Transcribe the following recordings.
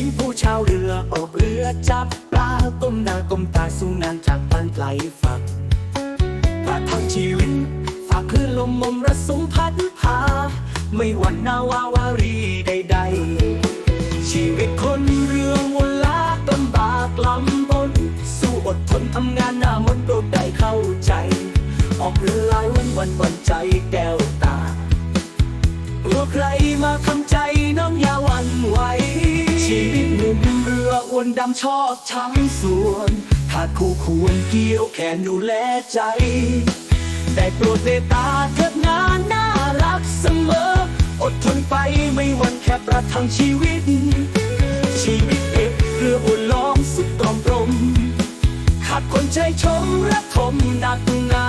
ีผู้ชาวเรืออบเรือจับปลาก้มหน้าก้มตาสู้งานจากบ้านไกลฝักประทังชีวิตฝากคลื่นลมมมระสุมพัดพา ไม่หวั่นนาวาวารีใดๆ ชีวิตคนเรือวนลากลำบากลำบน สู้อดทนทำงานหน้ามนต์โดได้เข้าใจ ออกเรือหลายวันวันวันใจแก้วตากลัวใครมาคำใจน้องอย่าวันไหว ชีวิตหนึ่งเรืออ้วนดำชอบทั้งส่วนขาดคู่ควรเกี่ยวแขนดูแลใจ แต่โปรดเมตตาเถิดงานน่ารักเสมอ อดทนไปไม่วันแค่ประทังชีวิต ชีวิตเอกเรืออ้วนล้อมสุดตรอมตรมขาดคนใจชมและทมหนักหนา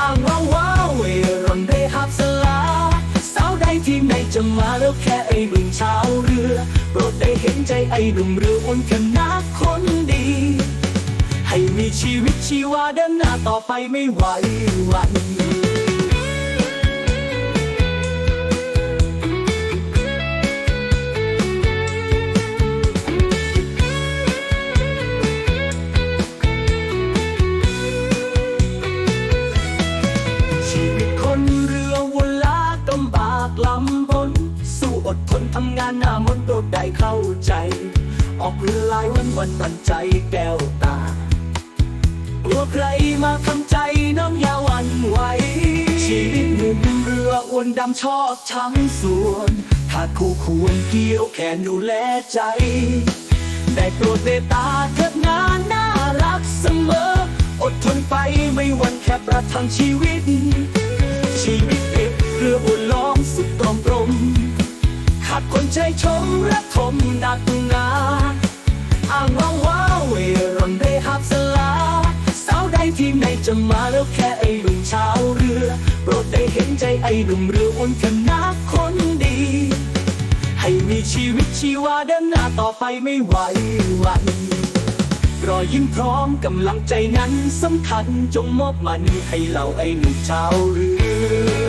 อ้างว่าว้าเวรอนได้หับสลา สาวใดที่ไหนจะมาแล้วแค่ ใจไอ้หนุ่มเรืออ้วนนาดคนดี ให้มีชีวิตชีวาเดินหน้าต่อไปไม่ไหวหวัน อดทนทำงานหน้ามนต์โดดได้เข้าใจ ออกเรือลายวันวันตันใจแก้วตากลัวใครมาทำใจน้องยาวันไหวชีวิตหนึ่งเรืออ้วนดำชอบทั้งส่วนขาคู่ควรเกี่ยวแขนดูแลใจ ได้โปรดเมตตาเถิดงานน่ารักเสมอ อดทนไปไม่วันแค่ประทังชีวิต มและทมหนักหนาอ้างว่าว้าเวรอนได้หับสลาสาวใดที่ไหนจะมาแล้วแค่ไอ้หนุ่มชาวเรือโปรดได้เห็นใจไอ้หนุ่มเรืออ้วนขนาดคนดี ให้มีชีวิตชีวาเดินหน้าต่อไปไม่ไหวหวันรอยยิ้มพร้อมกำลังใจนั้นสำคัญจงมอบมันให้เราไอ้หนุ่มชาวเรือ